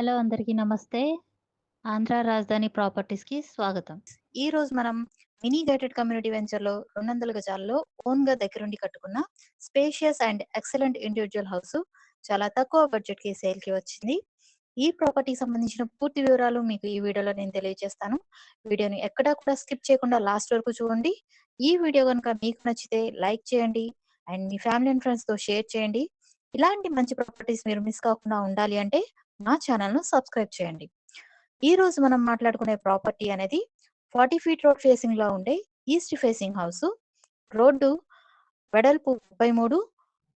Hello అందరికీ నమస్తే. ఆంధ్ర రాజధాని ప్రాపర్టీస్కి స్వాగతం. ఈ రోజు మనం మినీ గేటెడ్ కమ్యూనిటీ వెంచర్‌లో 200 గజాల్లో ఓన్‌గా దగ్గరుండి కట్టుకున్న spacious and excellent individual house చాలా తక్కువ బడ్జెట్కి సేల్కి వచ్చింది. ఈ ప్రాపర్టీకి సంబంధించిన పూర్తి వివరాలు మీకు ఈ వీడియోలో నేను తెలియజేస్తాను. వీడియోని ఎక్కడా కూడా స్కిప్ చేయకుండా లాస్ట్ వరకు చూడండి. ఈ వీడియో గనుక మీకు నచ్చితే లైక్ చేయండి. అండ్ మీ ఫ్యామిలీ అండ్ ఫ్రెండ్స్‌తో షేర్ చేయండి. ఇలాంటి మంచి ప్రాపర్టీస్ మీరు మిస్ కాకుండా ఉండాలి అంటే నా ఛానల్ను సబ్స్క్రైబ్ చేయండి. ఈరోజు మనం మాట్లాడుకునే ప్రాపర్టీ అనేది 40 ఫీట్ రోడ్ ఫేసింగ్‌లో ఉండే ఈస్ట్ ఫేసింగ్ హౌస్ రోడ్డు వెడల్పు 33,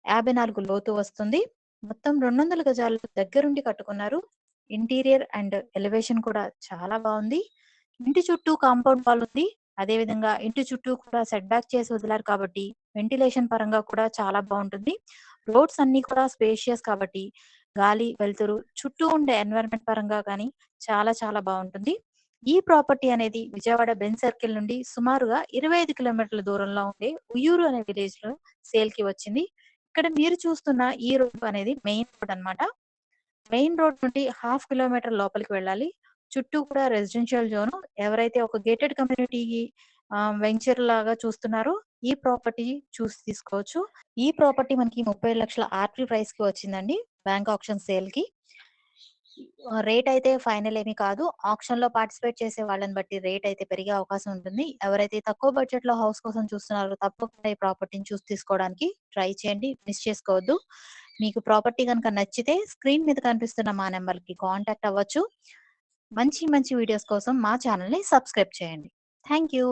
54 లోతు వస్తుంది. మొత్తం 200 గజాలు దగ్గరుండి కట్టుకున్నారు. ఇంటీరియర్ అండ్ ఎలివేషన్ కూడా చాలా బాగుంది ఇంటి చుట్టూ కాంపౌండ్ వాల్ ఉంది. అదే విధంగా ఇంటి చుట్టూ కూడా సెట్ బ్యాక్ చేసి వదిలారు కాబట్టి వెంటిలేషన్ పరంగా కూడా చాలా బాగుంటుంది రోడ్స్ అన్ని కూడా స్పేషియస్ కాబట్టి గాలి, వెలుతురు చుట్టూ ఉండే ఎన్విరాన్మెంట్ పరంగా కానీ చాలా చాలా బాగుంటుంది ఈ ప్రాపర్టీ అనేది విజయవాడ బెంజ్ సర్కిల్ నుండి సుమారుగా 25 కిలోమీటర్ల దూరంలో ఉండే ఉయ్యూరు అనే విలేజ్లో సేల్కి వచ్చింది. ఇక్కడ మీరు చూస్తున్న ఈ రోడ్ అనేది మెయిన్ రోడ్ అన్నమాట. మెయిన్ రోడ్ నుండి హాఫ్ కిలోమీటర్ లోపలికి వెళ్ళాలి. చుట్టూ కూడా రెసిడెన్షియల్ జోన్ ఎవరైతే ఒక గేటెడ్ కమ్యూనిటీ వెంచర్ లాగా చూస్తున్నారు ఈ ప్రాపర్టీ చూసి తీసుకోవచ్చు. ఈ ప్రాపర్టీ మనకి 30,00,000 ఆర్‌పీ ప్రైస్‌కి వచ్చిందండి. బ్యాంక్ ఆప్షన్ సేల్కి రేట్ అయితే ఫైనల్ ఏమి కాదు. ఆప్షన్లో పార్టిసిపేట్ చేసే వాళ్ళని బట్టి రేట్ అయితే పెరిగే అవకాశం ఉంటుంది. ఎవరైతే తక్కువ బడ్జెట్లో హౌస్ కోసం చూస్తున్నారో తప్పకుండా ఈ ప్రాపర్టీని చూసి తీసుకోవడానికి ట్రై చేయండి. మిస్ చేసుకోవద్దు. మీకు ప్రాపర్టీ కనుక నచ్చితే స్క్రీన్ మీద కనిపిస్తున్న మా నెంబర్కి కాంటాక్ట్ అవ్వచ్చు. మంచి మంచి వీడియోస్ కోసం మా ఛానల్ని సబ్స్క్రైబ్ చేయండి. Thank you.